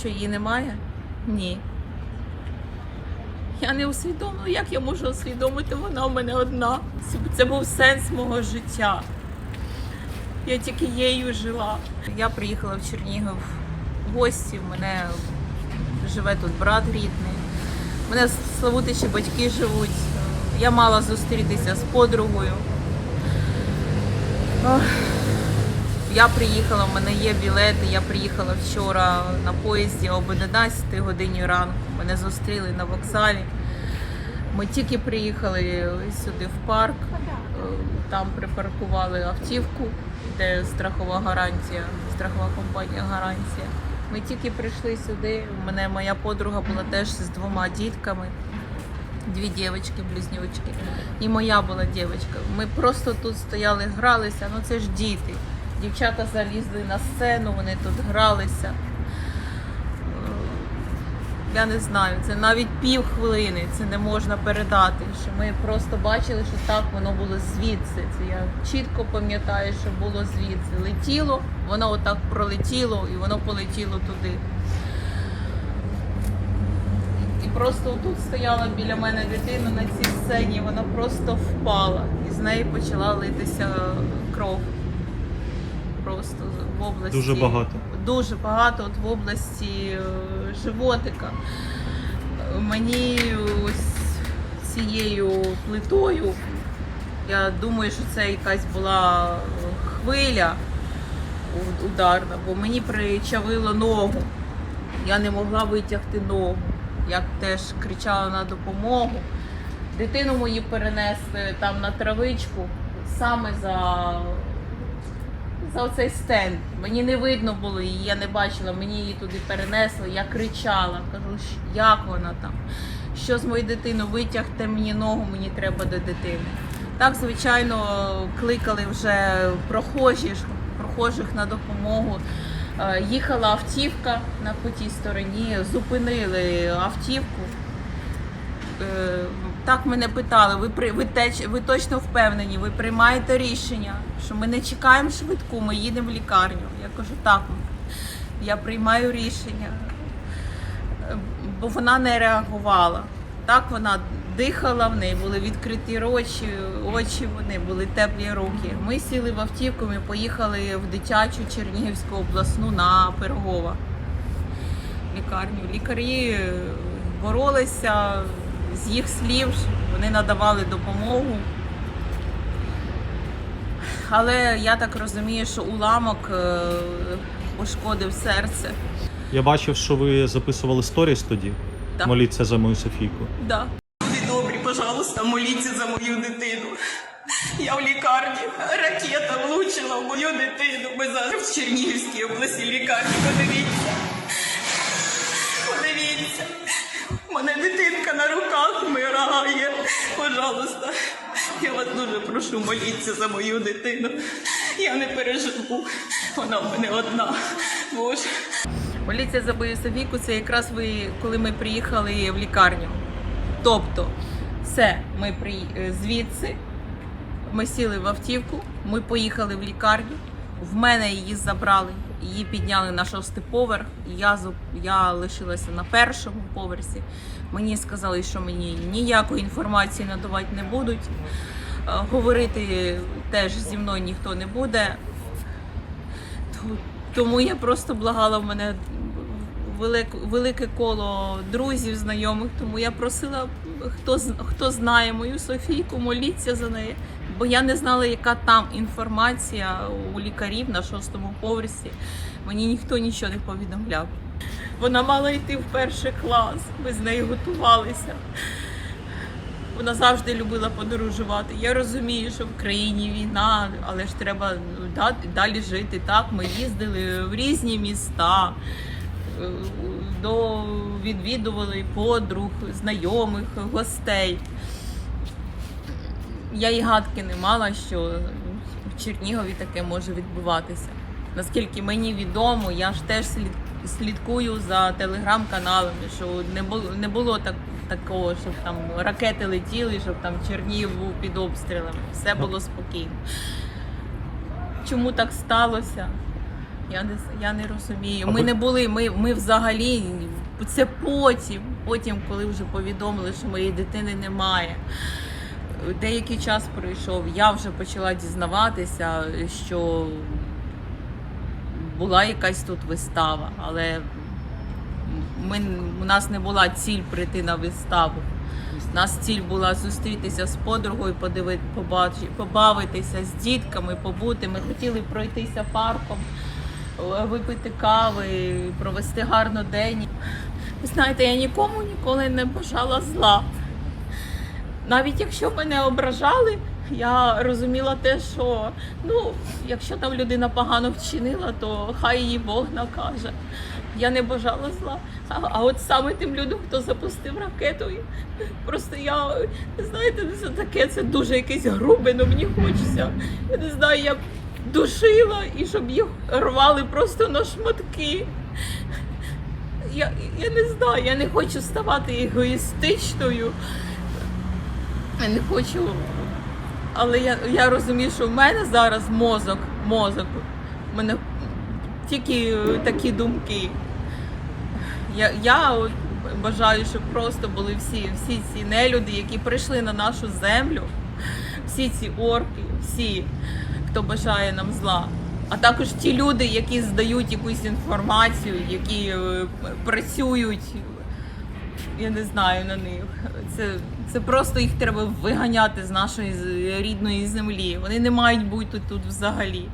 що її немає? Ні. Я не усвідомлюю, як я можу усвідомити, вона у мене одна. Це, був сенс мого життя. Я тільки її жила. Я приїхала в Чернігів в гості. У мене живе тут брат рідний. У мене в Славутичі батьки живуть. Я мала зустрітися з подругою. Ох. Я приїхала, в мене є білети. Я приїхала вчора на поїзді об 11 годині ранку. Мене зустріли на вокзалі. Ми тільки приїхали сюди в парк, там припаркували автівку, де страхова гарантія, страхова компанія гарантія. Ми тільки прийшли сюди. У мене моя подруга була теж з двома дітками. Дві дівчатки, близнючки. І моя була дівчинка. Ми просто тут стояли, гралися. Ну це ж діти. Дівчата залізли на сцену, вони тут гралися. Я не знаю, це навіть пів хвилини, це не можна передати. Що ми просто бачили, що так воно було звідси. Це я чітко пам'ятаю, що було звідси. Летіло, воно отак пролетіло і воно полетіло туди. І просто тут стояла біля мене дитина на цій сцені, вона просто впала. І з неї почала литися кров. Просто в області. Дуже багато. Дуже багато от в області е, животика. Мені ось цією плитою, я думаю, що це якась була хвиля ударна, бо мені причавило ногу. Я не могла витягти ногу. Я теж кричала на допомогу. Дитину мою перенесли там на травичку саме за, за оцей стенд. Мені не видно було її, я не бачила, мені її туди перенесли. Я кричала, кажу, як вона там? Що з моєю дитиною? Витягте мені ногу, мені треба до дитини. Так, звичайно, кликали вже прохожі, прохожих на допомогу. Е, Їхала автівка на по тій стороні, зупинили автівку. Так мене питали, ви при ви, теч, ви точно впевнені, ви приймаєте рішення, що ми не чекаємо швидку, ми їдемо в лікарню. Я кажу, так, я приймаю рішення, Е, бо вона не реагувала. Так вона дихала, в неї були відкриті очі, очі, вони були теплі руки. Ми сіли в автівку, ми поїхали в дитячу Чернігівську обласну на Пирогова лікарню. Лікарі боролися з їх слів, вони надавали допомогу. Але я так розумію, що уламок е, пошкодив серце. Я бачив, що ви записували сторіс тоді. Так. Моліться за мою Софійку. Да. Люди добрі, пожалуйста, моліться за мою дитину. Я в лікарні. Ракета влучила в мою дитину. Ми зараз в Чернігівській області лікарні. Подивіться. Подивіться. У мене дитинка на руках вмирає. Пожалуйста. Я вас дуже прошу, моліться за мою дитину. Я не переживу. Вона в мене одна. Боже. Моліться за мою Софійку, це якраз ви, коли ми приїхали в лікарню. Тобто, все, ми при... е, звідси, ми сіли в автівку, ми поїхали в лікарню. В мене її забрали, її підняли на шостий поверх. Я, я лишилася на першому поверсі. Мені сказали, що мені ніякої інформації надавати не будуть. Е, Говорити теж зі мною ніхто не буде. Тому я просто благала в мене велике, коло друзів, знайомих. Тому я просила, хто, хто знає мою Софійку, моліться за неї. Бо я не знала, яка там інформація у лікарів на шостому поверсі. Мені ніхто нічого не повідомляв. Вона мала йти в перший клас, ми з нею готувалися. Вона завжди любила подорожувати. Я розумію, що в країні війна, але ж треба ну, далі жити. Так, ми їздили в різні міста, е, до відвідували подруг, знайомих, гостей. Я і гадки не мала, що в Чернігові таке може відбуватися. Наскільки мені відомо, я ж теж слід, слідкую за телеграм-каналами, що не було не було так, такого, щоб там ракети летіли, щоб там Чернігів був під обстрілами. Все було спокійно. Чому так сталося? Я не я не розумію. Ми не були. Ми, ми взагалі це потім. Потім, коли вже повідомили, що моєї дитини немає. Деякий час пройшов. Я вже почала дізнаватися, що була якась тут вистава, але ми, у нас не була ціль прийти на виставу. У нас ціль була зустрітися з подругою, подивити, побавитися з дітками, побути. Ми хотіли пройтися парком, випити кави, провести гарно день. Ви знаєте, я нікому ніколи не бажала зла. Навіть якщо мене ображали, я розуміла те, що ну, якщо там людина погано вчинила, то хай її Бог накаже. Я не бажала зла. А, от саме тим людям, хто запустив ракету, просто я знаєте, це таке, це дуже якесь грубе, ну мені хочеться. Я не знаю, я душила і щоб їх рвали просто на шматки. Я, я не знаю, я не хочу ставати егоїстичною. Я не хочу. Але я, я розумію, що в мене зараз мозок, мозок. У мене тільки такі думки. Я, я бажаю, щоб просто були всі, всі ці нелюди, які прийшли на нашу землю, всі ці орки, всі, хто бажає нам зла. А також ті люди, які здають якусь інформацію, які е, працюють я не знаю на них. Це, це просто їх треба виганяти з нашої рідної землі. Вони не мають бути тут взагалі.